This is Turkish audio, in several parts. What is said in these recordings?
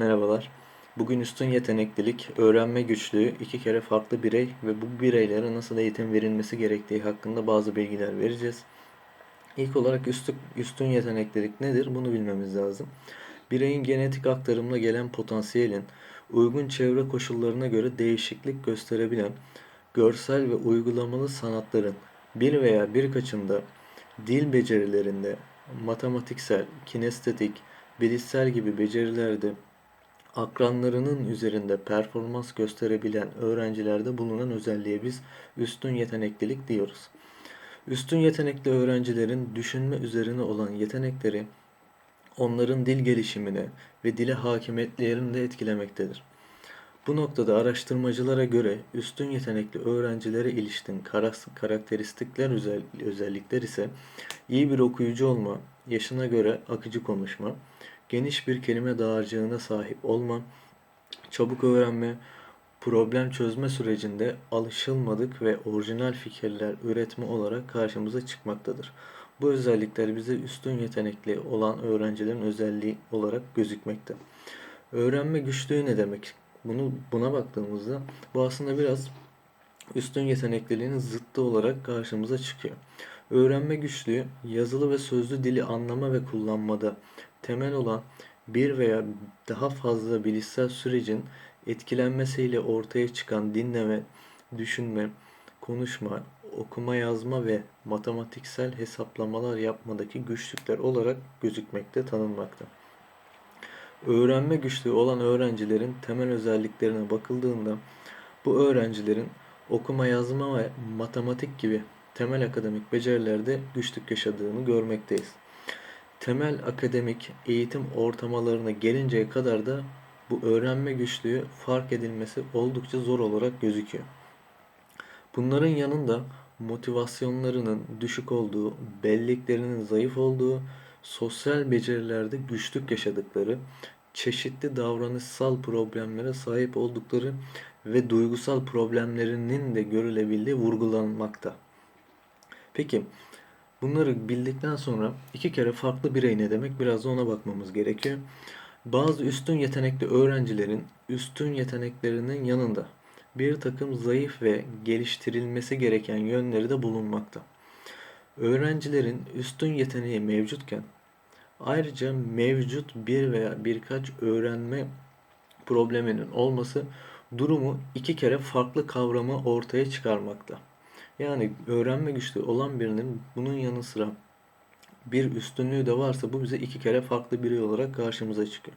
Merhabalar. Bugün üstün yeteneklilik, öğrenme güçlüğü, iki kere farklı birey ve bu bireylere nasıl eğitim verilmesi gerektiği hakkında bazı bilgiler vereceğiz. İlk olarak üstün, üstün yeteneklilik nedir? Bunu bilmemiz lazım. Bireyin genetik aktarımla gelen potansiyelin uygun çevre koşullarına göre değişiklik gösterebilen görsel ve uygulamalı sanatların bir veya birkaçında dil becerilerinde, matematiksel, kinestetik, bilişsel gibi becerilerde akranlarının üzerinde performans gösterebilen öğrencilerde bulunan özelliğe biz üstün yeteneklilik diyoruz. Üstün yetenekli öğrencilerin düşünme üzerine olan yetenekleri onların dil gelişimine ve dile hakimiyetlerini de etkilemektedir. Bu noktada araştırmacılara göre üstün yetenekli öğrencilere ilişkin karakteristikler özel, özellikler ise iyi bir okuyucu olma, yaşına göre akıcı konuşma, geniş bir kelime dağarcığına sahip olma, çabuk öğrenme, problem çözme sürecinde alışılmadık ve orijinal fikirler üretme olarak karşımıza çıkmaktadır. Bu özellikler bize üstün yetenekli olan öğrencilerin özelliği olarak gözükmekte. Öğrenme güçlüğü ne demek? Bunu buna baktığımızda bu aslında biraz üstün yetenekliliğinin zıttı olarak karşımıza çıkıyor. Öğrenme güçlüğü yazılı ve sözlü dili anlama ve kullanmada temel olan bir veya daha fazla bilişsel sürecin etkilenmesiyle ortaya çıkan dinleme, düşünme, konuşma, okuma yazma ve matematiksel hesaplamalar yapmadaki güçlükler olarak gözükmekte, tanınmakta. Öğrenme güçlüğü olan öğrencilerin temel özelliklerine bakıldığında bu öğrencilerin okuma yazma ve matematik gibi temel akademik becerilerde güçlük yaşadığını görmekteyiz. Temel akademik eğitim ortamalarına gelinceye kadar da bu öğrenme güçlüğü fark edilmesi oldukça zor olarak gözüküyor. Bunların yanında motivasyonlarının düşük olduğu, belliklerinin zayıf olduğu, sosyal becerilerde güçlük yaşadıkları, çeşitli davranışsal problemlere sahip oldukları ve duygusal problemlerinin de görülebildiği vurgulanmakta. Peki bunları bildikten sonra iki kere farklı birey ne demek biraz da ona bakmamız gerekiyor. Bazı üstün yetenekli öğrencilerin üstün yeteneklerinin yanında bir takım zayıf ve geliştirilmesi gereken yönleri de bulunmakta. Öğrencilerin üstün yeteneği mevcutken ayrıca mevcut bir veya birkaç öğrenme probleminin olması durumu iki kere farklı kavramı ortaya çıkarmakta. Yani öğrenme güçlüğü olan birinin bunun yanı sıra bir üstünlüğü de varsa bu bize iki kere farklı birey olarak karşımıza çıkıyor.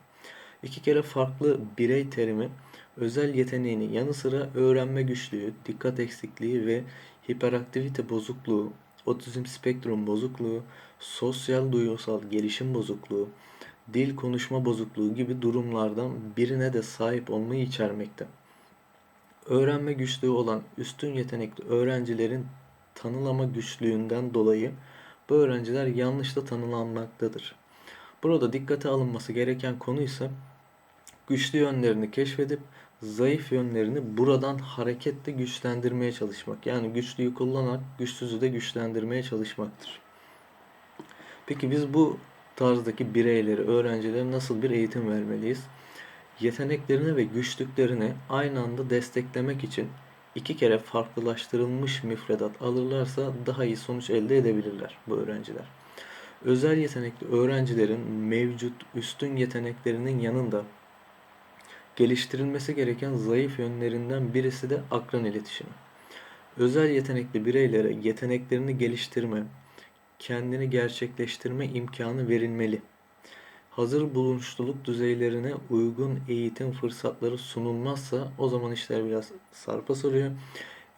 İki kere farklı birey terimi özel yeteneğinin yanı sıra öğrenme güçlüğü, dikkat eksikliği ve hiperaktivite bozukluğu, otizm spektrum bozukluğu, sosyal duyusal gelişim bozukluğu, dil konuşma bozukluğu gibi durumlardan birine de sahip olmayı içermekte. Öğrenme güçlüğü olan üstün yetenekli öğrencilerin tanılama güçlüğünden dolayı bu öğrenciler yanlışla tanılanmaktadır. Burada dikkate alınması gereken konu ise güçlü yönlerini keşfedip zayıf yönlerini buradan hareketle güçlendirmeye çalışmak. Yani güçlüyü kullanarak güçsüzü de güçlendirmeye çalışmaktır. Peki biz bu tarzdaki bireyleri, öğrencilere nasıl bir eğitim vermeliyiz? Yeteneklerini ve güçlüklerini aynı anda desteklemek için iki kere farklılaştırılmış müfredat alırlarsa daha iyi sonuç elde edebilirler bu öğrenciler. Özel yetenekli öğrencilerin mevcut üstün yeteneklerinin yanında geliştirilmesi gereken zayıf yönlerinden birisi de akran iletişimi. Özel yetenekli bireylere yeteneklerini geliştirme, kendini gerçekleştirme imkanı verilmeli. Hazır bulunuşluluk düzeylerine uygun eğitim fırsatları sunulmazsa o zaman işler biraz sarpa sarıyor.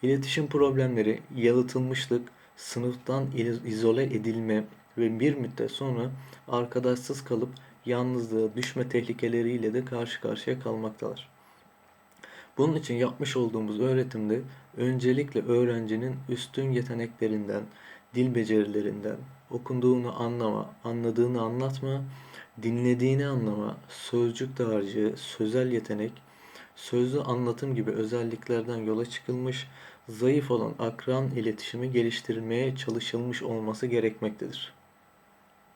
İletişim problemleri, yalıtılmışlık, sınıftan izole edilme ve bir müddet sonra arkadaşsız kalıp yalnızlığa düşme tehlikeleriyle de karşı karşıya kalmaktalar. Bunun için yapmış olduğumuz öğretimde öncelikle öğrencinin üstün yeteneklerinden, dil becerilerinden, okunduğunu anlama, anladığını anlatma, dinlediğini anlama, sözcük dağarcığı, sözel yetenek, sözlü anlatım gibi özelliklerden yola çıkılmış, zayıf olan akran iletişimi geliştirilmeye çalışılmış olması gerekmektedir.